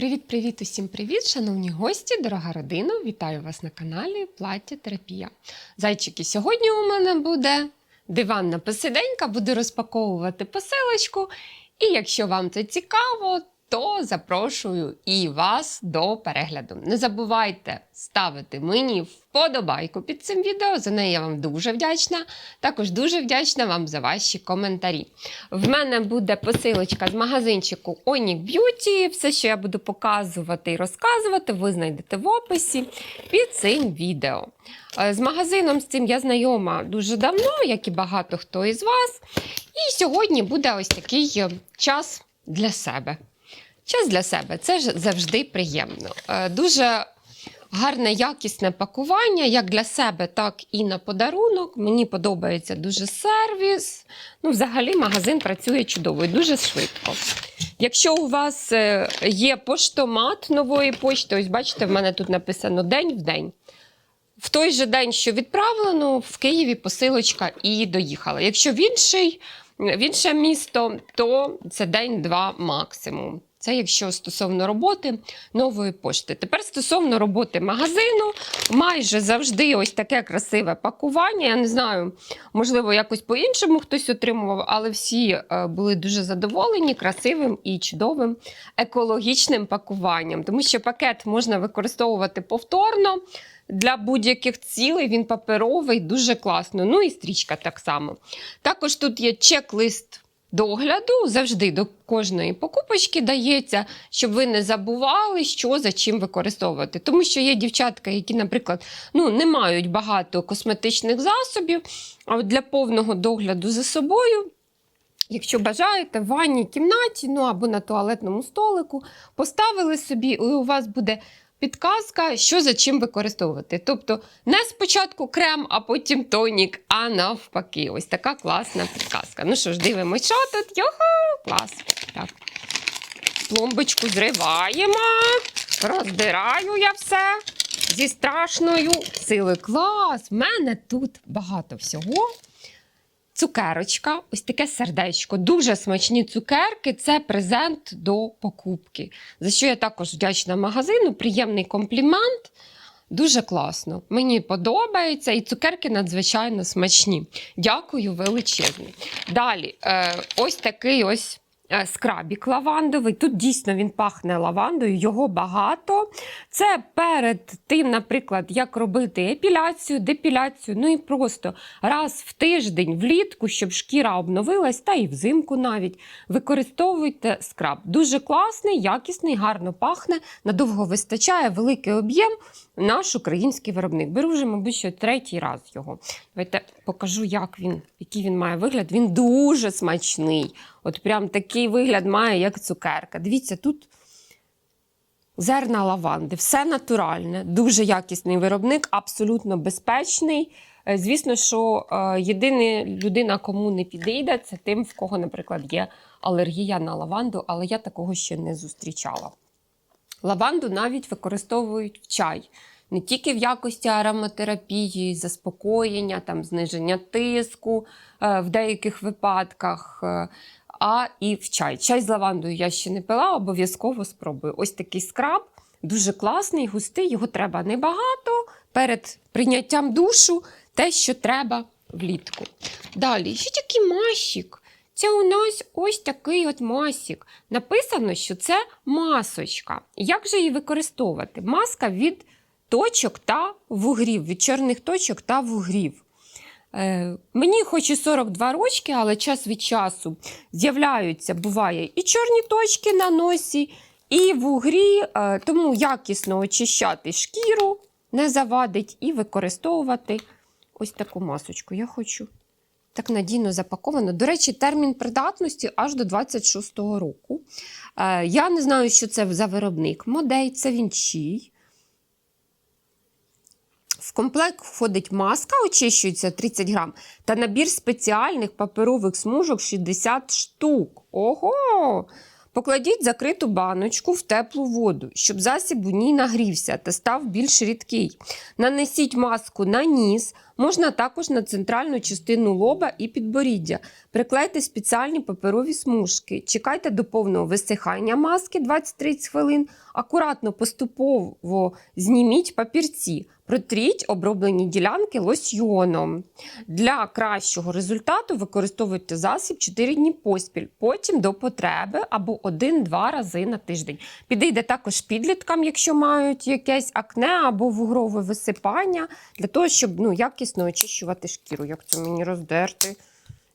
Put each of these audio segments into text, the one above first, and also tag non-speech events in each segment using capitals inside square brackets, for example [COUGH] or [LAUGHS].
Привіт-привіт, усім привіт, шановні гості, дорога родина! Вітаю вас на каналі Плаття Терапія. Зайчики, сьогодні у мене буде диванна посиденька, буду розпаковувати посилочку. І якщо вам це цікаво, то запрошую і вас до перегляду. Не забувайте ставити мені вподобайку під цим відео. За неї я вам дуже вдячна. Також дуже вдячна вам за ваші коментарі. В мене буде посилочка з магазинчику Onyx Beauty. Все, що я буду показувати і розказувати, ви знайдете в описі під цим відео. Е, З магазином з цим я знайома дуже давно, як і багато хто із вас. І сьогодні буде ось такий е, час для себе. Час для себе це ж завжди приємно. Е, Дуже гарне, якісне пакування, як для себе, так і на подарунок. Мені подобається дуже сервіс. Ну, взагалі, магазин працює чудово і дуже швидко. Якщо у вас е, є поштомат нової почти, ось бачите, в мене тут написано день в день. В той же день, що відправлено, в Києві посилочка і доїхала. Якщо в інший, в інше місто, то це день-два максимум. Це якщо стосовно роботи нової пошти. Тепер стосовно роботи магазину, майже завжди ось таке красиве пакування. Я не знаю, можливо, якось по-іншому хтось отримував, але всі е, були дуже задоволені красивим і чудовим екологічним пакуванням, тому що пакет можна використовувати повторно. Для будь-яких цілей він паперовий, дуже класно. Ну і стрічка так само. Також тут є чек-лист догляду. Завжди до кожної покупочки дається, щоб ви не забували, що за чим використовувати. Тому що є дівчатка, які, наприклад, ну, не мають багато косметичних засобів, а для повного догляду за собою. Якщо бажаєте, в ванній кімнаті, ну або на туалетному столику, поставили собі, і у вас буде підказка, що за чим використовувати. Тобто не спочатку крем, а потім тонік, а навпаки. Ось така класна підказка. Ну що ж, дивимося, що тут? Йоху, клас. Так. Пломбочку зриваємо, роздираю я все зі страшною силою. Клас! В мене тут багато всього. Цукерочка, ось таке сердечко. Дуже смачні цукерки це презент до покупки. За що я також вдячна магазину. Приємний комплімент. Дуже класно. Мені подобається, і цукерки надзвичайно смачні. Дякую величезні. Далі, е, ось такий ось. Е, Скрабік лавандовий. Тут дійсно він пахне лавандою, його багато. Це перед тим, наприклад, як робити епіляцію, депіляцію, ну і просто раз в тиждень влітку, щоб шкіра обновилась, та і взимку навіть використовуйте скраб. Дуже класний, якісний, гарно пахне, надовго вистачає, великий об'єм. Наш український виробник. Беру вже, мабуть, що третій раз його. Давайте покажу, як він, який він має вигляд. Він дуже смачний. От прям такий вигляд має, як цукерка. Дивіться, тут зерна лаванди, все натуральне, дуже якісний виробник, абсолютно безпечний. Е, Звісно, що е, єдина людина, кому не підійде, це тим, в кого, наприклад, є алергія на лаванду, але я такого ще не зустрічала. Лаванду навіть використовують в чай. Не тільки в якості ароматерапії, заспокоєння, там, зниження тиску е, в деяких випадках, е, а і в чай. Чай з лавандою я ще не пила, обов'язково спробую. Ось такий скраб, дуже класний, густий, його треба небагато. Перед прийняттям душу те, що треба влітку. Далі, ще такий масік. Це у нас ось такий от масік. Написано, що це масочка. Як же її використовувати? Маска від точок та вугрів, від чорних точок та вугрів. Е, мені хоч і 42 рочки, але час від часу з'являються, буває, і чорні точки на носі, і вугрі, е, тому якісно очищати шкіру, не завадить, і використовувати ось таку масочку. Я хочу так надійно запаковано. До речі, термін придатності аж до 26-го року. Е, я не знаю, що це за виробник. Модей, це він чий. В комплект входить маска, очищується 30 грам, та набір спеціальних паперових смужок 60 штук. Ого! Покладіть закриту баночку в теплу воду, щоб засіб у ній нагрівся та став більш рідкий. Нанесіть маску на ніс, можна також на центральну частину лоба і підборіддя. Приклейте спеціальні паперові смужки. Чекайте до повного висихання маски 20-30 хвилин. Акуратно поступово зніміть папірці. Протріть оброблені ділянки лосьйоном. Для кращого результату використовуйте засіб 4 дні поспіль, потім до потреби або 1-2 рази на тиждень. Підійде також підліткам, якщо мають якесь акне або вугрове висипання, для того, щоб ну, якісно очищувати шкіру. Як це мені роздерти,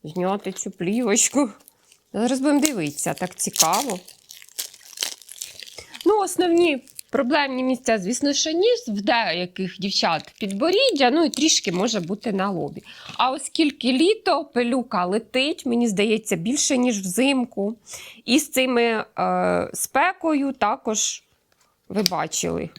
зняти цю плівочку. Зараз будемо дивитися, так цікаво. Ну, основні проблемні місця, звісно, що ніс, в деяких дівчат підборіддя, ну і трішки може бути на лобі. А оскільки літо, пилюка летить, мені здається, більше, ніж взимку. І з цими е, спекою також ви бачили,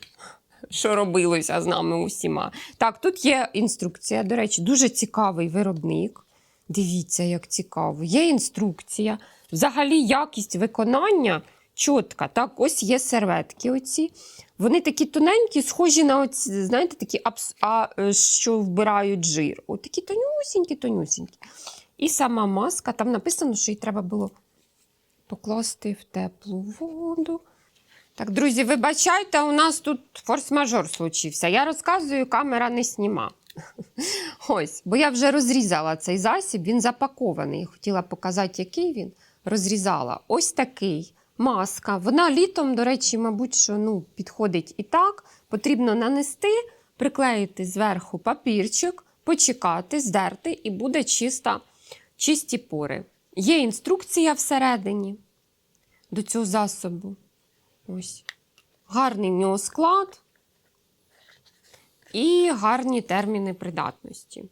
що робилося з нами усіма. Так, тут є інструкція, до речі, дуже цікавий виробник. Дивіться, як цікаво. Є інструкція. Взагалі, якість виконання чітка. Так, ось є серветки. Оці. Вони такі тоненькі, схожі на оці, знаєте, такі абс... а, е, що вбирають жир. От такі тонюсінькі, тонюсінькі. І сама маска, там написано, що її треба було покласти в теплу воду. Так, друзі, вибачайте, у нас тут форс-мажор случився. Я розказую, камера не сніма. [LAUGHS] Ось, бо я вже розрізала цей засіб, він запакований. Хотіла показати, який він. Розрізала. Ось такий маска. Вона літом, до речі, мабуть, що ну, підходить і так. Потрібно нанести, приклеїти зверху папірчик, почекати, здерти, і буде чиста, чисті пори. Є інструкція всередині до цього засобу. Ось. Гарний в нього склад і гарні терміни придатності.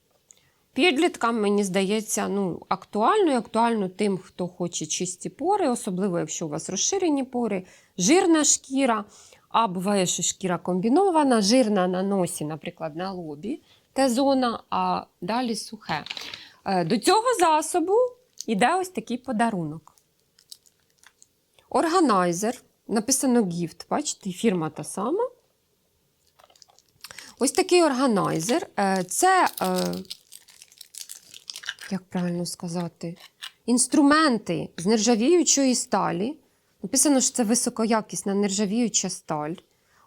Підліткам, мені здається, ну, актуально і актуально тим, хто хоче чисті пори, особливо якщо у вас розширені пори, жирна шкіра, а буває, що шкіра комбінована, жирна на носі, наприклад, на лобі, Т-зона, а далі сухе. Е, До цього засобу йде ось такий подарунок. Органайзер. Написано гіфт, бачите, фірма та сама. Ось такий органайзер. Е, Це, е, як правильно сказати, інструменти з нержавіючої сталі. Написано, що це високоякісна нержавіюча сталь.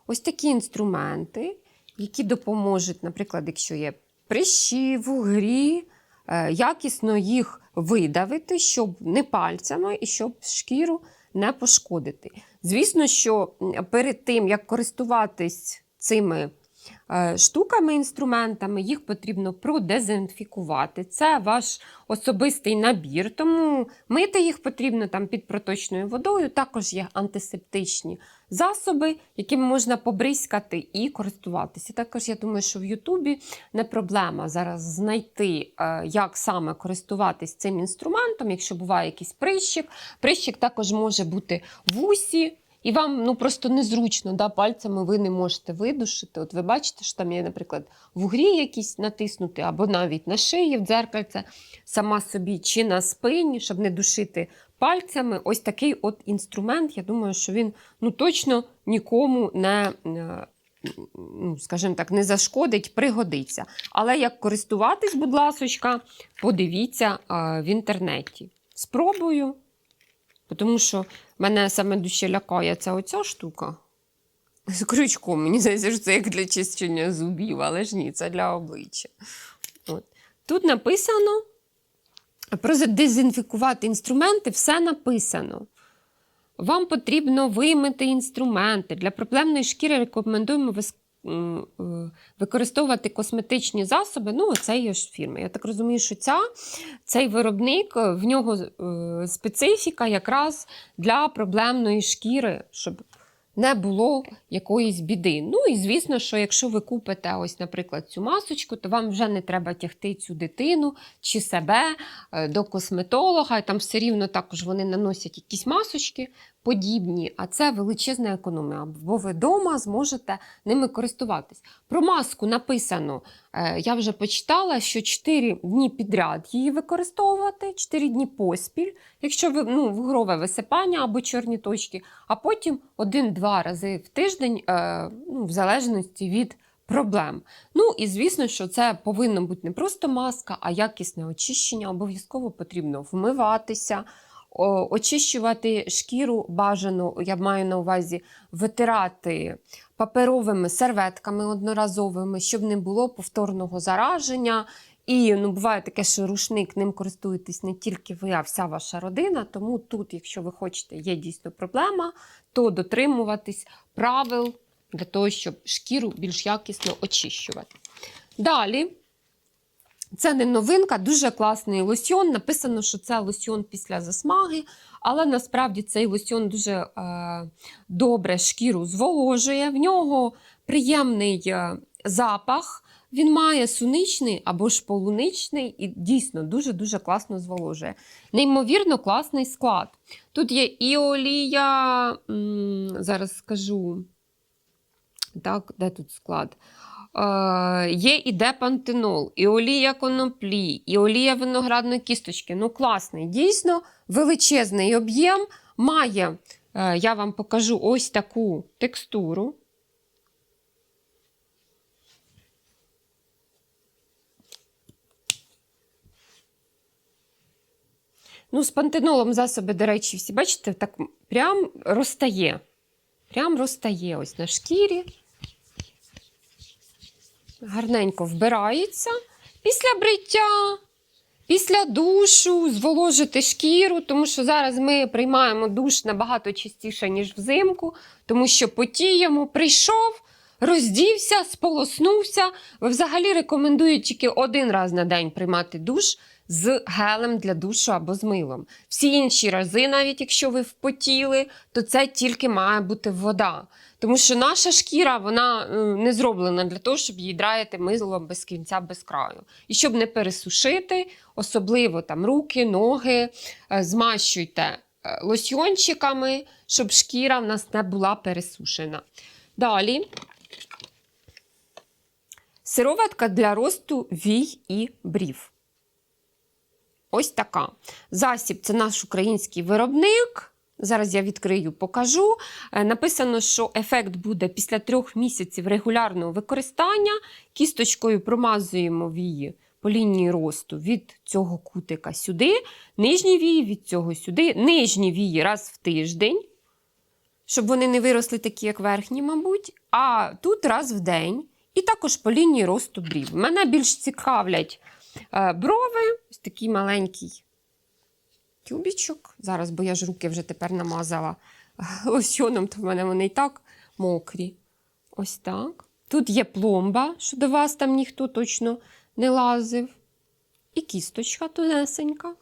Ось такі інструменти, які допоможуть, наприклад, якщо є прищі, вугрі, е, якісно їх видавити, щоб не пальцями і щоб шкіру не пошкодити. Звісно, що перед тим, як користуватись цими штуками, інструментами, їх потрібно продезінфікувати. Це ваш особистий набір, тому мити їх потрібно там під проточною водою. Також є антисептичні засоби, якими можна побризкати і користуватися. Також я думаю, що в Ютубі не проблема зараз знайти, е, як саме користуватись цим інструментом, якщо буває якийсь прищик. Прищик також може бути в усі. І вам ну просто незручно, да, пальцями ви не можете видушити. От ви бачите, що там є, наприклад, вугрі якісь натиснути, або навіть на шиї в дзеркальце, сама собі чи на спині, щоб не душити пальцями. Ось такий от інструмент. Я думаю, що він ну точно нікому не. е, Ну, скажімо так, не зашкодить, пригодиться. Але як користуватись, будь ласочка, подивіться е, в інтернеті. Спробую, тому що мене саме дужче лякає ця оця штука. З крючком. Мені здається, що це як для чищення зубів, але ж ні, це для обличчя. От. Тут написано про дезінфікувати інструменти, все написано. Вам потрібно вимити інструменти. Для проблемної шкіри рекомендуємо використовувати косметичні засоби. Ну, цієї ж фірми. Я так розумію, що ця, цей виробник, е, в нього е, специфіка якраз для проблемної шкіри, щоб не було якоїсь біди. Ну і звісно, що якщо ви купите, ось, наприклад, цю масочку, то вам вже не треба тягти цю дитину чи себе е, до косметолога. І там все рівно також вони наносять якісь масочки подібні, а це величезна економія, бо ви вдома зможете ними користуватись. Про маску написано, е, я вже почитала, що 4 дні підряд її використовувати, 4 дні поспіль, якщо ви ну, вугрове висипання або чорні точки, а потім 1-2 рази в тиждень, е, ну, в залежності від проблем. Ну і звісно, що це повинна бути не просто маска, а якісне очищення. Обов'язково потрібно вмиватися, очищувати шкіру бажано, я маю на увазі витирати паперовими серветками одноразовими, щоб не було повторного зараження. І ну, буває таке, що рушник ним користуєтесь не тільки ви, а вся ваша родина. Тому тут, якщо ви хочете, є дійсно проблема, то дотримуватись правил для того, щоб шкіру більш якісно очищувати. Далі, це не новинка, дуже класний лосьон. Написано, що це лосьон після засмаги, але насправді цей лосьон дуже е, добре шкіру зволожує. В нього приємний е, запах. Він має суничний або ж полуничний і дійсно дуже-дуже класно зволожує. Неймовірно класний склад. Тут є і олія, зараз скажу, так, де тут склад? Є і депантенол, і олія коноплі, і олія виноградної кісточки. Ну, класний, дійсно величезний об'єм. Має, е, я вам покажу ось таку текстуру. Ну, з пантенолом засоби, до речі, всі бачите, так прям розтає. Прям розтає ось на шкірі. Гарненько вбирається. Після бриття, після душу зволожити шкіру, тому що зараз ми приймаємо душ набагато частіше, ніж взимку, тому що потіємо, прийшов, роздівся, сполоснувся. Взагалі рекомендують тільки один раз на день приймати душ з гелем для душу або з милом. Всі інші рази, навіть якщо ви впотіли, то це тільки має бути вода. Тому що наша шкіра вона е, не зроблена для того, щоб її драїти милом без кінця, без краю. І щоб не пересушити, особливо там руки, ноги, е, змащуйте е, лосьйончиками, щоб шкіра в нас не була пересушена. Далі. Сироватка для росту вій і брів. Ось така. Засіб це наш український виробник. Зараз я відкрию, покажу. Е, Написано, що ефект буде після трьох місяців регулярного використання. Кісточкою промазуємо вії по лінії росту від цього кутика сюди, нижні вії від цього сюди, нижні вії раз в тиждень, щоб вони не виросли такі, як верхні, мабуть. А тут раз в день. І також по лінії росту брів. Мене більш цікавлять брови, ось такий маленький тюбічок. Зараз, бо я ж руки вже тепер намазала [LAUGHS] лосьоном, то в мене вони і так мокрі. Ось так. Тут є пломба, що до вас там ніхто точно не лазив. І кісточка тонесенька.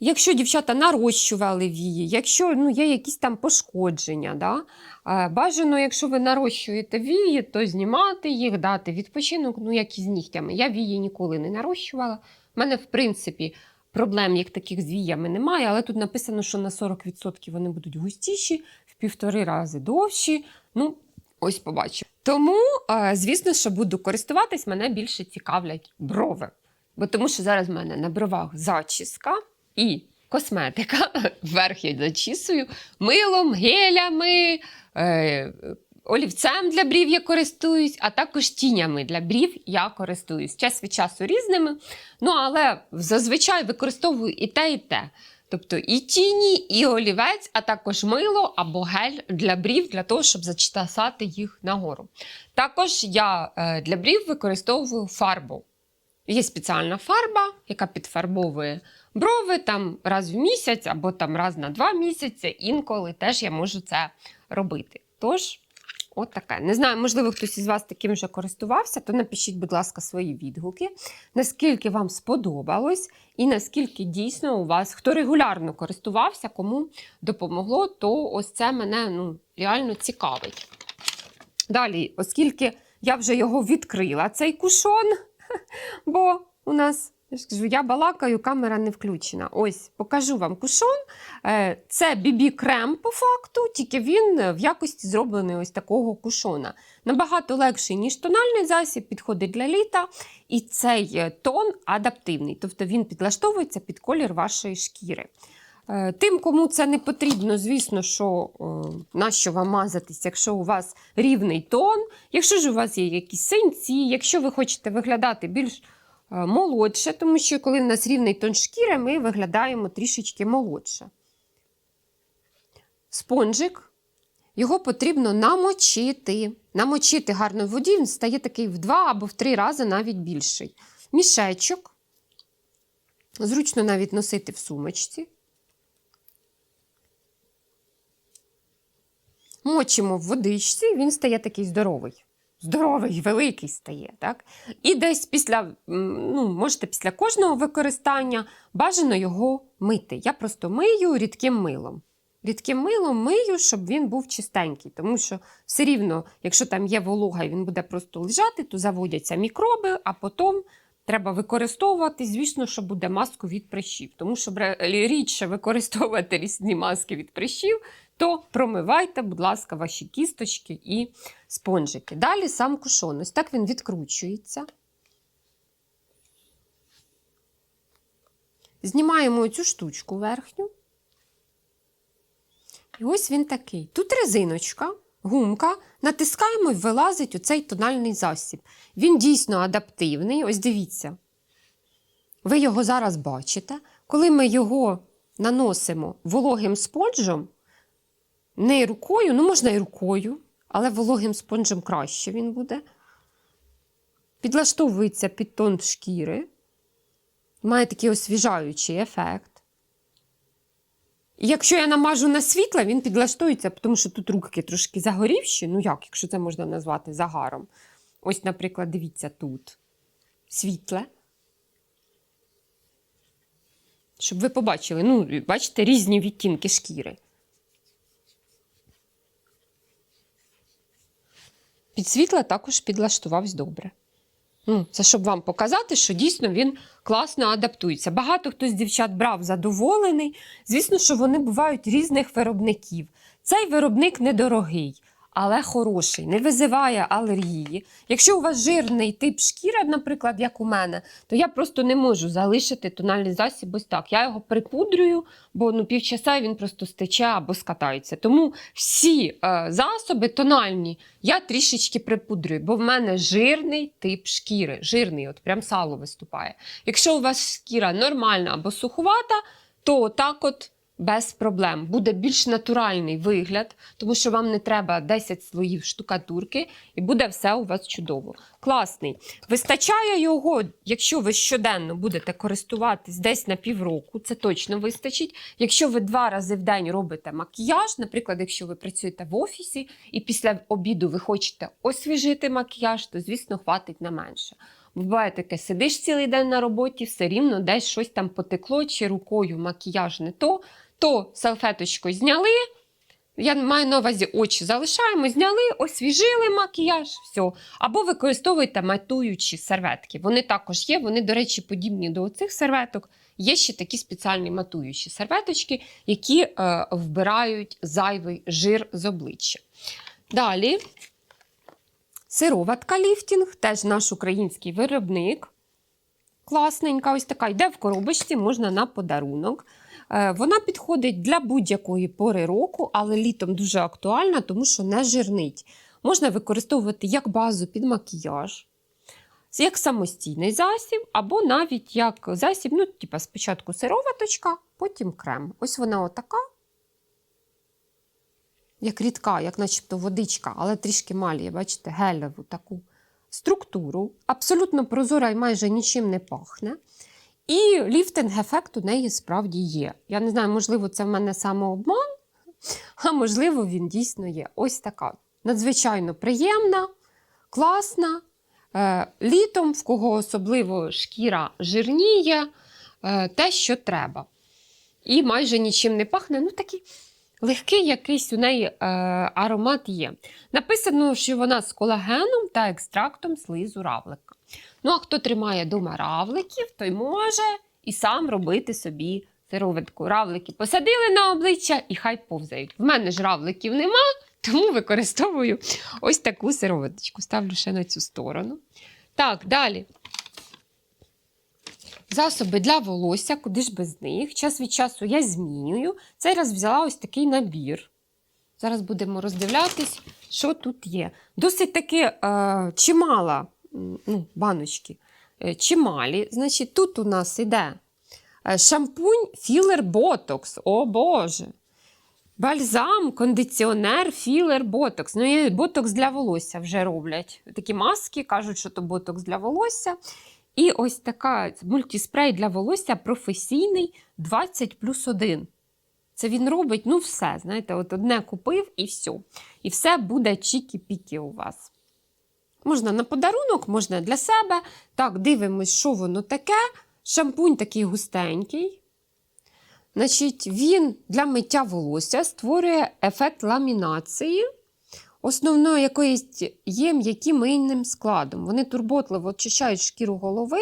Якщо дівчата нарощували вії, якщо ну, є якісь там пошкодження, да? е, бажано, якщо ви нарощуєте вії, то знімати їх, дати відпочинок, ну як і з нігтями. Я вії ніколи не нарощувала. У мене, в принципі, проблем як таких з віями немає, але тут написано, що на 40% вони будуть густіші, в півтори рази довші. Ну, ось побачимо. Тому, е, звісно, що буду користуватись, мене більше цікавлять брови. Бо тому що зараз в мене на бровах зачіска і косметика. [LAUGHS] Вверх я зачісую милом, гелями, е, олівцем для брів я користуюсь, а також тінями для брів я користуюсь. Час від часу різними. Ну, але зазвичай використовую і те, і те. Тобто і тіні, і олівець, а також мило або гель для брів, для того, щоб зачесати їх нагору. Також я е, для брів використовую фарбу. Є спеціальна фарба, яка підфарбовує брови там раз в місяць або там раз на два місяці. Інколи теж я можу це робити. Тож, от таке. Не знаю, можливо, хтось із вас таким вже користувався, то напишіть, будь ласка, свої відгуки, наскільки вам сподобалось, і наскільки дійсно у вас, хто регулярно користувався, кому допомогло, то ось це мене ну, реально цікавить. Далі, оскільки я вже його відкрила, цей кушон, [LAUGHS] бо у нас Я ж кажу, я балакаю, камера не включена. Ось, покажу вам кушон. Е, Це бібі-крем по факту, тільки він е, в якості зроблений ось такого кушона. Набагато легший, ніж тональний засіб, підходить для літа. І цей е, тон адаптивний, тобто він підлаштовується під колір вашої шкіри. Тим, кому це не потрібно, звісно, що е, на що вам мазатись, якщо у вас рівний тон, якщо ж у вас є якісь синці, якщо ви хочете виглядати більш молодше, тому що коли в нас рівний тон шкіри, ми виглядаємо трішечки молодше. Спонжик. Його потрібно намочити. Намочити гарно в воді, він стає такий в два або в три рази навіть більший. Мішечок. Зручно навіть носити в сумочці. Мочимо в водичці, він стає такий здоровий. Здоровий, великий стає. Так? І десь після, ну, можете після кожного використання бажано його мити. Я просто мию рідким милом. Рідким милом мию, щоб він був чистенький, тому що все рівно, якщо там є волога і він буде просто лежати, то заводяться мікроби, а потім треба використовувати, звісно, що буде маску від прищів. Тому що рідше використовувати різні маски від прищів, то промивайте, будь ласка, ваші кісточки і спонжики. Далі сам кушон. Ось так він відкручується. Знімаємо цю штучку верхню. І ось він такий. Тут резиночка, гумка. Натискаємо і вилазить оцей тональний засіб. Він дійсно адаптивний. Ось дивіться. Ви його зараз бачите. Коли ми його наносимо вологим спонжем, не рукою, ну можна і рукою, але вологим спонжем краще він буде. Підлаштовується під тон шкіри. Має такий освіжаючий ефект. І Якщо я намажу на світле, він підлаштується, тому що тут руки трошки загорівші. Ну як, якщо це можна назвати загаром. Ось, наприклад, дивіться тут світле. Щоб ви побачили, ну, бачите, різні відтінки шкіри. Під світла також підлаштувався добре. Ну, це щоб вам показати, що дійсно він класно адаптується. Багато хто з дівчат брав задоволений. Звісно, що вони бувають різних виробників. Цей виробник недорогий, але хороший, не визиває алергії. Якщо у вас жирний тип шкіри, наприклад, як у мене, то я просто не можу залишити тональний засіб ось так. Я його припудрюю, бо ну, півчаса він просто стече або скатається. Тому всі е, засоби тональні я трішечки припудрюю, бо в мене жирний тип шкіри. Жирний, от прям сало виступає. Якщо у вас шкіра нормальна або суховата, то так от без проблем. Буде більш натуральний вигляд, тому що вам не треба 10 слоїв штукатурки, і буде все у вас чудово. Класний. Вистачає його, якщо ви щоденно будете користуватись десь на півроку, це точно вистачить. Якщо ви два рази в день робите макіяж, наприклад, якщо ви працюєте в офісі і після обіду ви хочете освіжити макіяж, то, звісно, хватить на менше. Буває таке, сидиш цілий день на роботі, все рівно десь щось там потекло, чи рукою макіяж не то, то салфеточкою зняли. Я маю на увазі очі залишаємо, зняли, освіжили макіяж, все. Або використовуйте матуючі серветки. Вони також є, вони, до речі, подібні до цих серветок. Є ще такі спеціальні матуючі серветочки, які е, вбирають зайвий жир з обличчя. Далі сироватка ліфтінг, теж наш український виробник. Класненька, ось така йде в коробочці, можна на подарунок. Е, Вона підходить для будь-якої пори року, але літом дуже актуальна, тому що не жирнить. Можна використовувати як базу під макіяж, як самостійний засіб, або навіть як засіб, ну, типа спочатку сироваточка, потім крем. Ось вона отака, як рідка, як начебто водичка, але трішки маліє, бачите, гелеву таку структуру. Абсолютно прозора і майже нічим не пахне. І ліфтинг-ефект у неї справді є. Я не знаю, можливо, це в мене самообман, а можливо, він дійсно є. Ось така. Надзвичайно приємна, класна. Е, літом, в кого особливо шкіра жирніє, е, те, що треба. І майже нічим не пахне. Ну, такий легкий якийсь у неї е, аромат є. Написано, що вона з колагеном та екстрактом слизу равлика. Ну, а хто тримає дома равликів, той може і сам робити собі сироватку. Равлики посадили на обличчя і хай повзають. В мене ж равликів нема, тому використовую ось таку сироваточку. Ставлю ще на цю сторону. Так, далі. Засоби для волосся, куди ж без них. Час від часу я змінюю. Цей раз взяла ось такий набір. Зараз будемо роздивлятись, що тут є. Досить таки е, чимала ну, баночки. Е, чималі. Значить, тут у нас іде е, шампунь філер ботокс. О Боже! Бальзам, кондиціонер, філер, ботокс. Ну, і ботокс для волосся вже роблять. Такі маски кажуть, що то ботокс для волосся. І ось така мультиспрей для волосся професійний 20 плюс 1. Це він робить, ну, все. Знаєте, от одне купив і все. І все буде чікі-пікі у вас. Можна на подарунок, можна для себе. Так, дивимось, що воно таке. Шампунь такий густенький. Значить, він для миття волосся створює ефект ламінації. Основною якоюсь є м'яким мийним складом. Вони турботливо очищають шкіру голови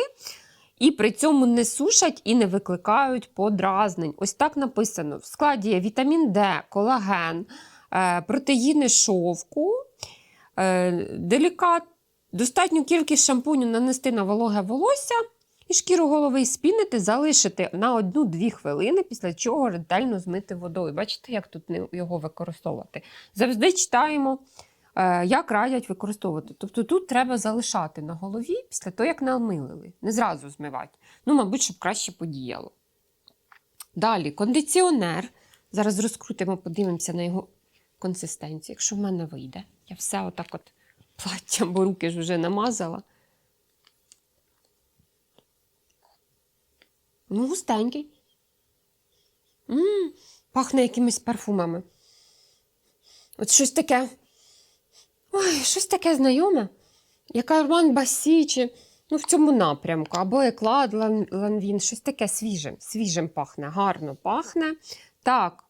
і при цьому не сушать і не викликають подразнень. Ось так написано: в складі є вітамін Д, колаген, е, протеїни шовку, е, делікат, достатню кількість шампуню нанести на вологе волосся. І шкіру голови спінити, залишити на 1-2 хвилини, після чого ретельно змити водою. Бачите, як тут його використовувати? Завжди читаємо, е, як радять використовувати. Тобто тут треба залишати на голові після того, як намилили. Не зразу змивати. Ну, мабуть, щоб краще подіяло. Далі кондиціонер. Зараз розкрутимо, подивимося на його консистенцію, якщо в мене вийде. Я все отак от платтям, бо руки ж вже намазала. Ну, густенький. м пахне якимись парфумами. От щось таке. Ой, щось таке знайоме. Як Арман Басі, чи ну, в цьому напрямку, або Еклад Ланвін, щось таке свіжим, свіжим пахне, гарно пахне. Так.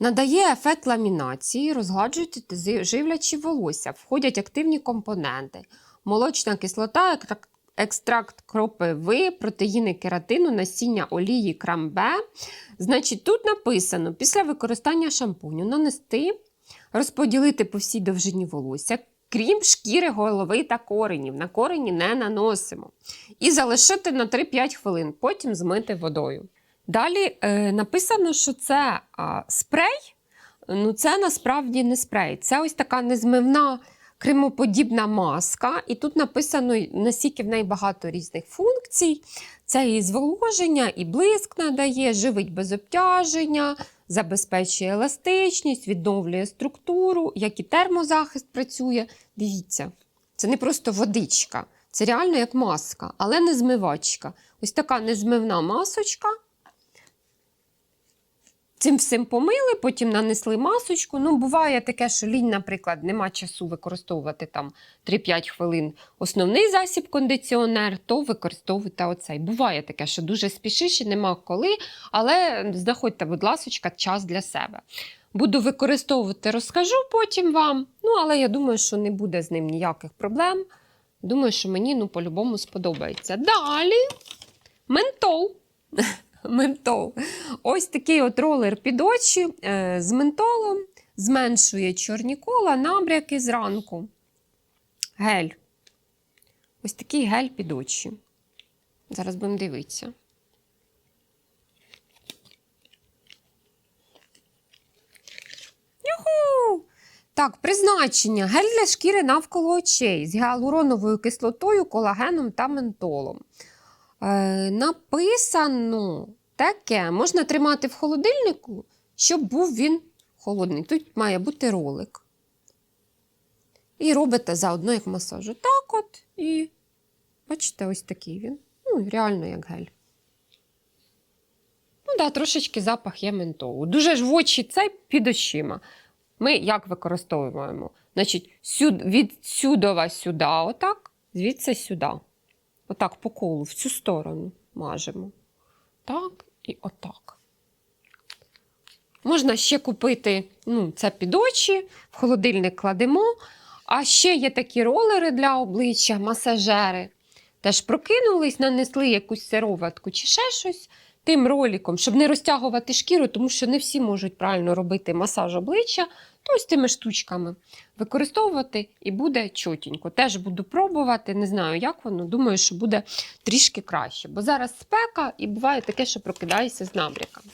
Надає ефект ламінації, розгладжують живлячі волосся, входять активні компоненти, молочна кислота, екстракт кропиви, протеїни кератину, насіння олії крамбе. Значить, тут написано: після використання шампуню нанести, розподілити по всій довжині волосся, крім шкіри голови та коренів. На корені не наносимо. І залишити на 3-5 хвилин, потім змити водою. Далі е, написано, що це а, спрей. Ну, це насправді не спрей. Це ось така незмивна кремоподібна маска. І тут написано, наскільки в неї багато різних функцій. Це і зволоження, і блиск надає, живить без обтяження, забезпечує еластичність, відновлює структуру, як і термозахист працює. Дивіться, це не просто водичка, це реально як маска, але не змивачка. Ось така незмивна масочка. Цим всім помили, потім нанесли масочку. Ну, буває таке, що лінь, наприклад, нема часу використовувати там 3-5 хвилин основний засіб кондиціонер, то використовуйте оцей. Буває таке, що дуже спішиш і нема коли, але знаходьте, будь ласка, час для себе. Буду використовувати, розкажу потім вам. Ну, але я думаю, що не буде з ним ніяких проблем. Думаю, що мені ну, по-любому сподобається. Далі ментол. [LAUGHS] Ментол. Ось такий от ролер під очі е, з ментолом, зменшує чорні кола, набряки зранку. Гель. Ось такий гель під очі. Зараз будемо дивитися. Юху! Так, призначення. Гель для шкіри навколо очей з гіалуроновою кислотою, колагеном та ментолом. Е, написано таке: можна тримати в холодильнику, щоб був він холодний. Тут має бути ролик. І робите заодно як масажу. Так от. І бачите, ось такий він. Ну, реально як гель. Ну, да, трошечки запах є ментолу. Дуже ж в очі цей під очима. Ми як використовуємо? Значить, сюд, від сюдова сюди, отак, звідси сюди. Отак по колу, в цю сторону мажемо. Так і отак. Можна ще купити ну, це під очі, в холодильник кладемо. А ще є такі ролери для обличчя, масажери. теж прокинулись, нанесли якусь сироватку чи ще щось тим роліком, щоб не розтягувати шкіру, тому що не всі можуть правильно робити масаж обличчя, ось тими штучками використовувати і буде чотенько. Теж буду пробувати, не знаю, як воно. Думаю, що буде трішки краще. Бо зараз спека і буває таке, що прокидаєшся з набряками.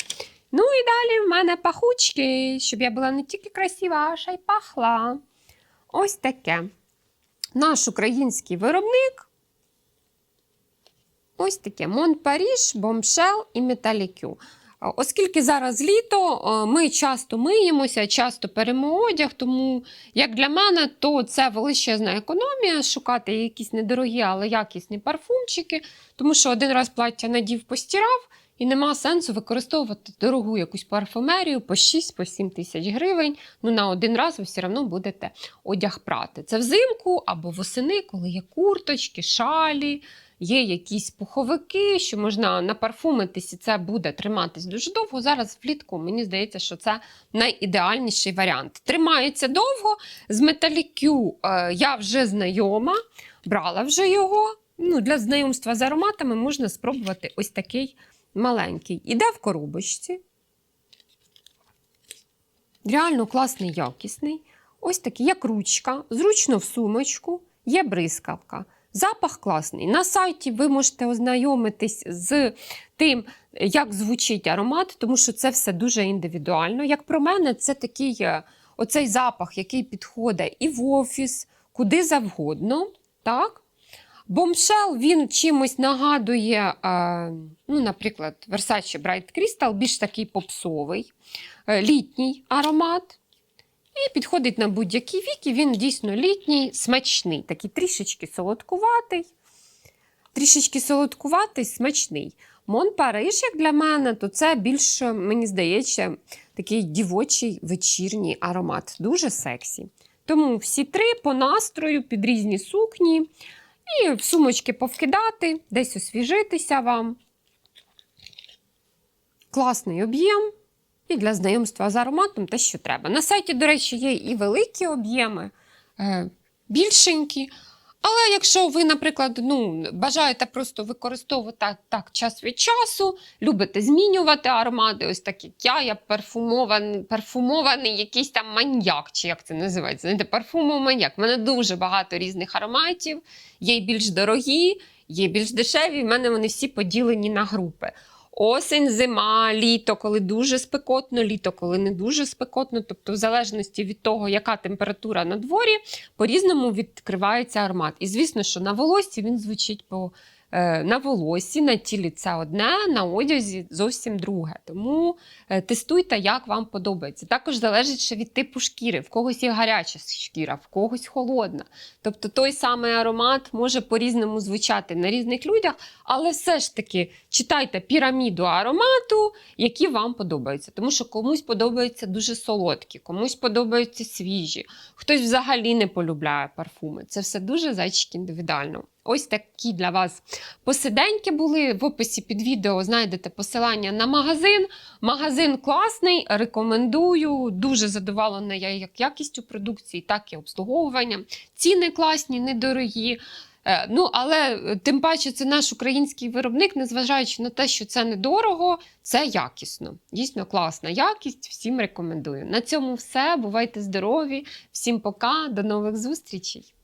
Ну і далі в мене пахучки, щоб я була не тільки красива, а ще й пахла. Ось таке. Наш український виробник. Ось таке Мон Паріж, Бомшел і Металікю. Оскільки зараз літо, ми часто миємося, часто перемо одяг, тому як для мене, то це величезна економія шукати якісь недорогі, але якісні парфумчики, тому що один раз плаття надів, постирав, і нема сенсу використовувати дорогу якусь парфумерію по 6-7 тисяч гривень. Ну на один раз ви все одно будете одяг прати. Це взимку або восени, коли є курточки, шалі. Є якісь пуховики, що можна напарфумитись, і це буде триматись дуже довго. Зараз влітку мені здається, що це найідеальніший варіант. Тримається довго. З металікю е, я вже знайома, брала вже його. Ну, Для знайомства з ароматами можна спробувати ось такий маленький. Іде в коробочці. Реально класний, якісний. Ось такий, як ручка, зручно в сумочку, є бризкавка. Запах класний. На сайті ви можете ознайомитись з тим, як звучить аромат, тому що це все дуже індивідуально. Як про мене, це такий е, оцей запах, який підходить і в офіс, куди завгодно. Так? Бомшел він чимось нагадує, е, ну, наприклад, Versace Bright Crystal, більш такий попсовий, е, літній аромат. І підходить на будь-які віки, він дійсно літній, смачний, такий трішечки солодкуватий. Трішечки солодкуватий, смачний. Мон Париж, як для мене, то це більше, мені здається, такий дівочий вечірній аромат. Дуже сексі. Тому всі три по настрою під різні сукні. І в сумочки повкидати, десь освіжитися вам. Класний об'єм. І для знайомства з ароматом те, що треба. На сайті, до речі, є і великі об'єми, е, більшенькі. Але якщо ви, наприклад, ну, бажаєте просто використовувати так, час від часу, любите змінювати аромати, ось так як я, я парфумований, парфумований якийсь там маньяк, чи як це називається, знаєте, парфумов маньяк. У мене дуже багато різних ароматів, є більш дорогі, є більш дешеві, в мене вони всі поділені на групи. Осень, зима, літо, коли дуже спекотно, літо, коли не дуже спекотно. Тобто, в залежності від того, яка температура на дворі, по-різному відкривається аромат. І звісно, що на волосі він звучить по на волосі, на тілі це одне, на одязі зовсім друге. Тому е, тестуйте, як вам подобається. Також залежить ще від типу шкіри. В когось є гаряча шкіра, в когось холодна. Тобто той самий аромат може по-різному звучати на різних людях, але все ж таки читайте піраміду аромату, які вам подобаються. Тому що комусь подобаються дуже солодкі, комусь подобаються свіжі, хтось взагалі не полюбляє парфуми. Це все дуже зайчик індивідуально. Ось такі для вас посиденьки були. В описі під відео знайдете посилання на магазин. Магазин класний, рекомендую. Дуже задоволена я як якістю продукції, так і обслуговуванням. Ціни класні, недорогі. Е, Ну, але е, тим паче це наш український виробник, незважаючи на те, що це недорого, це якісно. Дійсно класна якість. Всім рекомендую. На цьому все. Бувайте здорові, всім пока, до нових зустрічей!